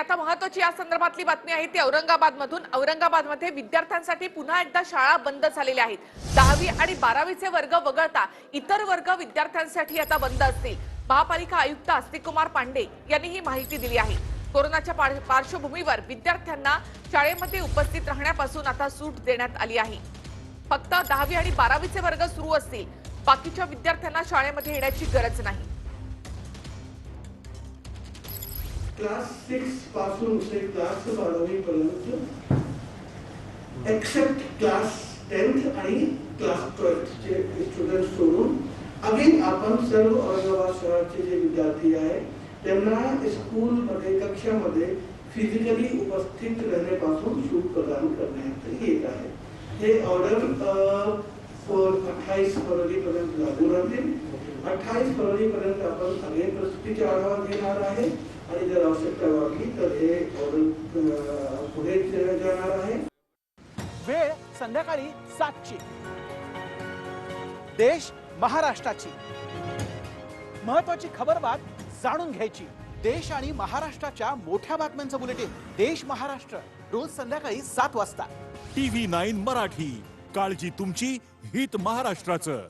आता महत्वाची या संदर्भातली बातमी आहे ती औरंगाबाद मधून औरंगाबादमध्ये विद्यार्थ्यांसाठी पुन्हा एकदा शाळा बंद झालेल्या आहेत. दहावी आणि बारावीचे वर्ग वगळता इतर वर्ग विद्यार्थ्यांसाठी आता बंद असतील. महापालिका आयुक्त आस्तिकुमार पांडे यांनी ही माहिती दिली आहे. कोरोनाच्या पार्श्वभूमीवर विद्यार्थ्यांना शाळेमध्ये उपस्थित राहण्यापासून आता सूट देण्यात आली आहे. फक्त दहावी आणि बारावीचे वर्ग सुरू असतील. बाकीच्या विद्यार्थ्यांना शाळेमध्ये येण्याची गरज नाही. क्लास सिक्सपासून ते क्लास बारावी पर्यंत एक्सेप्ट क्लास टेन्थ आणि क्लास ट्वेल्थचे स्टुडंट सोडून अगेन आपण सर्व औरंगाबाद शहराचे जे विद्यार्थी आहे त्यांना स्कूलमध्ये कक्षामध्ये फिजिकली उपस्थित राहण्यापासून सूट प्रदान करण्यात येत आहे. हे ऑर्डर अठ्ठावीस फरवरीपर्यंत लागू राहतील. अठ्ठावीस फरवरीपर्यंत आपण अगेन आढावा घेणार आहे आणि जर आवश्यकता वाटली तर हे ऑर्डर पुढे जाणार आहे. वेळ संध्याकाळी सातची. देश महाराष्ट्राची. महत्वाची खबरबात जाणून घ्यायची. देश आणि महाराष्ट्राच्या मोठ्या बातम्यांचं बुलेटिन. देश महाराष्ट्र रोज संध्याकाळी सात वाजता. TV nine Marathi. काळजी तुमची हित महाराष्ट्राचं.